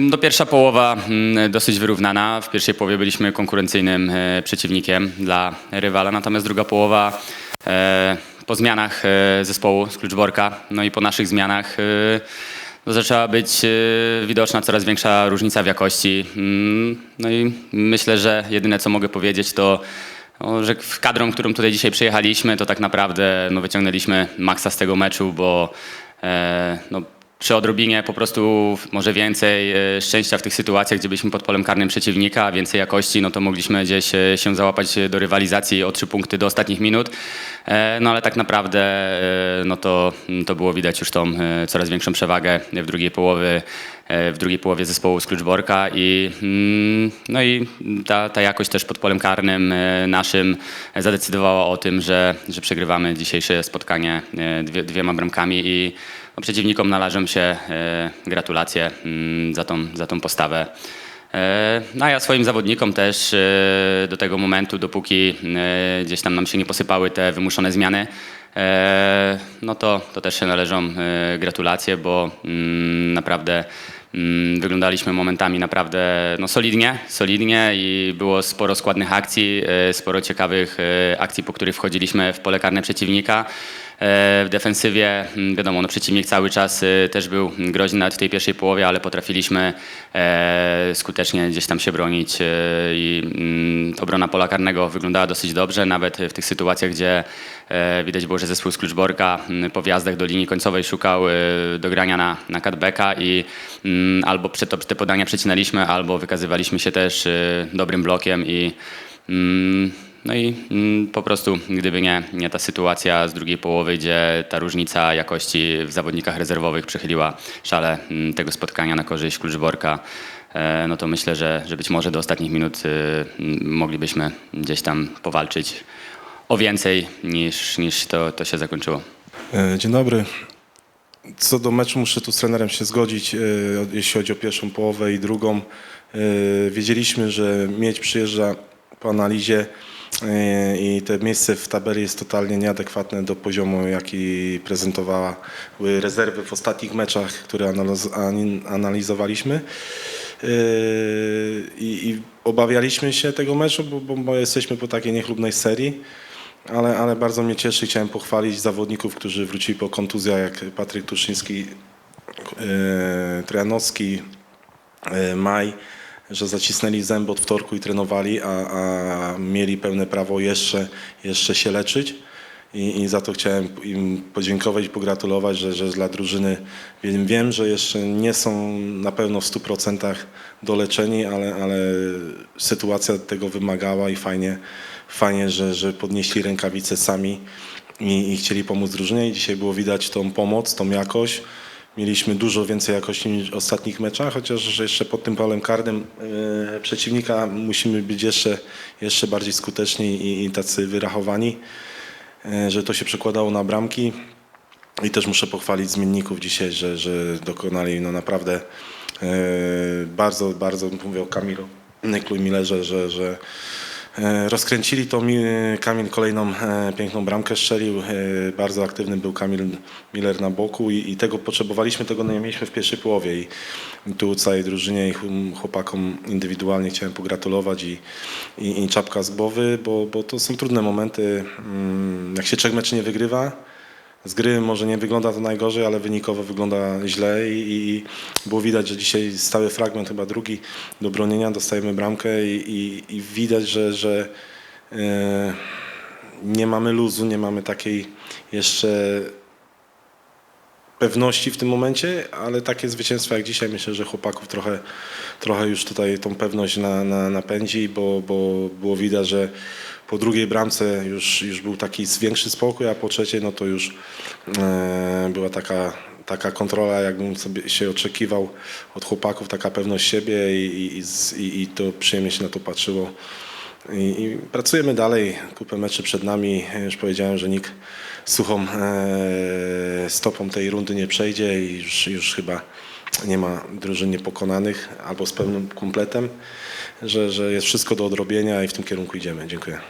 No pierwsza połowa mm, dosyć wyrównana. W pierwszej połowie byliśmy konkurencyjnym e, przeciwnikiem dla rywala, natomiast druga połowa e, po zmianach e, zespołu z Kluczborka, no i po naszych zmianach no zaczęła być widoczna coraz większa różnica w jakości. Mm, No i myślę, że jedyne co mogę powiedzieć to że w kadrą, którą tutaj dzisiaj przyjechaliśmy, to tak naprawdę no, wyciągnęliśmy maksa z tego meczu, bo no, przy odrobinie po prostu może więcej e, szczęścia w tych sytuacjach, gdzie byliśmy pod polem karnym przeciwnika, więcej jakości, no to mogliśmy gdzieś e, się załapać do rywalizacji o trzy punkty do ostatnich minut. E, No ale tak naprawdę e, no to, to było widać już tą e, coraz większą przewagę w drugiej połowie, e, w drugiej połowie zespołu z Kluczborka i mm, no i ta, ta jakość też pod polem karnym e, naszym zadecydowała o tym, że, że przegrywamy dzisiejsze spotkanie e, dwie, dwiema bramkami i no, przeciwnikom należą się e, gratulacje mm, za tą, za tą postawę. E, No a ja swoim zawodnikom też e, do tego momentu, dopóki e, gdzieś tam nam się nie posypały te wymuszone zmiany, e, no to, to też się należą e, gratulacje, bo mm, naprawdę wyglądaliśmy momentami naprawdę no, solidnie, solidnie i było sporo składnych akcji, e, sporo ciekawych e, akcji, po których wchodziliśmy w pole karne przeciwnika. E, W defensywie, mm, wiadomo, no przeciwnik cały czas e, też był groźny nawet w tej pierwszej połowie, ale potrafiliśmy e, skutecznie gdzieś tam się bronić e, i mm, obrona pola karnego wyglądała dosyć dobrze, nawet w tych sytuacjach, gdzie widać było, że zespół z Kluczborka mm, po wjazdach do linii końcowej szukał dogrania na, na cutbacka i albo to- te podania przecinaliśmy, albo wykazywaliśmy się też dobrym blokiem i no i mm, po prostu, gdyby nie, nie ta sytuacja z drugiej połowy, gdzie ta różnica jakości w zawodnikach rezerwowych przechyliła szale mm, tego spotkania na korzyść Kluczborka, e, no to myślę, że, że być może do ostatnich minut e, m, moglibyśmy gdzieś tam powalczyć o więcej niż, niż to, to się zakończyło. E, Dzień dobry. Co do meczu muszę tu z trenerem się zgodzić, e, jeśli chodzi o pierwszą połowę i drugą. Wiedzieliśmy, że Miedź przyjeżdża po analizie i to miejsce w tabeli jest totalnie nieadekwatne do poziomu, jaki prezentowała były rezerwy w ostatnich meczach, które analizowaliśmy. E, I, I obawialiśmy się tego meczu, bo, bo, bo jesteśmy po takiej niechlubnej serii. Ale, ale bardzo mnie cieszy, chciałem pochwalić zawodników, którzy wrócili po kontuzjach, jak Patryk Tuszyński, Trojanowski, e, Maj, że zacisnęli zęby od wtorku i trenowali, a, a mieli pełne prawo jeszcze, jeszcze się leczyć. I, I za to chciałem im podziękować i pogratulować, że, że dla drużyny wiem, wiem, że jeszcze nie są na pewno w 100% doleczeni, ale, ale sytuacja tego wymagała i fajnie, fajnie że, że podnieśli rękawice sami i, i chcieli pomóc drużynie. I dzisiaj było widać tą pomoc, tą jakość. Mieliśmy dużo więcej jakości niż w ostatnich meczach, chociaż jeszcze pod tym polem karnym e, przeciwnika musimy być jeszcze, jeszcze bardziej skuteczni i, tacy wyrachowani, e, że to się przekładało na bramki. I też muszę pochwalić zmienników dzisiaj, że, że dokonali no naprawdę e, bardzo, bardzo, mówię o Kamilu Nyklu i Millerze, że, że rozkręcili to. Mi- Kamil kolejną e, piękną bramkę strzelił. E, bardzo aktywny był Kamil Miller na boku i, i tego potrzebowaliśmy, tego nie mieliśmy w pierwszej połowie. I tu całej drużynie i chłop- chłopakom indywidualnie chciałem pogratulować i, i, i czapka z głowy, bo, bo to są trudne momenty. Mm, Jak się trzech meczy nie wygrywa, z gry może nie wygląda to najgorzej, ale wynikowo wygląda źle i, i było widać, że dzisiaj stały fragment, chyba drugi do bronienia, dostajemy bramkę i, i, i widać, że, że e, nie mamy luzu, nie mamy takiej jeszcze pewności w tym momencie, ale takie zwycięstwa jak dzisiaj myślę, że chłopaków trochę, trochę już tutaj tą pewność na, na, napędzi, bo, bo było widać, że po drugiej bramce już, już był taki większy spokój, a po trzeciej no to już e, była taka, taka kontrola, jakbym sobie się oczekiwał od chłopaków, taka pewność siebie i, i, i, i to przyjemnie się na to patrzyło. I, I pracujemy dalej, kupę meczy przed nami. Już powiedziałem, że nikt suchą e, stopą tej rundy nie przejdzie i już, już chyba nie ma drużyn niepokonanych albo z pełnym kompletem, że, że jest wszystko do odrobienia i w tym kierunku idziemy. Dziękuję.